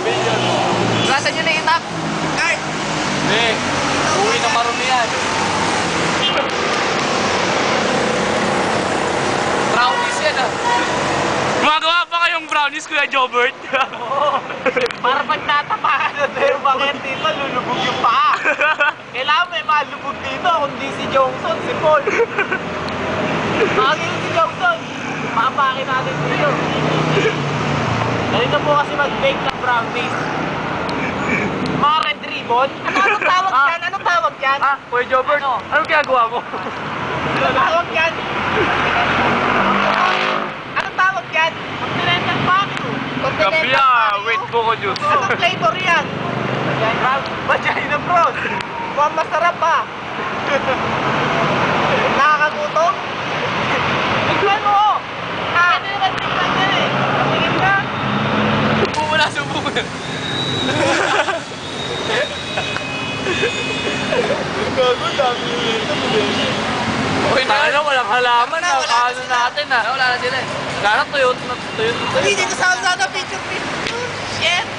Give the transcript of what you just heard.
billion. Nasa nyo na itak? Card! Hindi. Uwi na marumi yan. brownies yan ah. Gumagawa pa kayong brownies, Kuya Jobert? Oo. Para pag tatapakan na tayo bakit dito, lulubog yung paa. Kailangan may malubog dito, kundi si Johnson, si Paul. Makaging si Johnson, papakin natin dito. Ganito po kasi mag-bake ng brownies. Mga red ribbon? Ano, anong tawag Ah. yan? Anong tawag yan? ah, Kuya Jobert, Ano? anong ginagawa mo? Anong tawag yan? Anong tawag yan? Continental Baku. Kapi ah, wait buko juice. Anong flavor yan? Vagina, bros. Mukhang masarap ha. Nakakagutom? Tignan mo! Ah! Ano naman tignan niya eh? Tingin ka? Subo mo na, subo mo na. Gago, dami nito. Okay na, Ano, walang halaman Wala na, wala na Ano sila. natin ah. Wala na sila eh. Wala na, tuyot na tuyot na Hindi ko sa sa picture picture.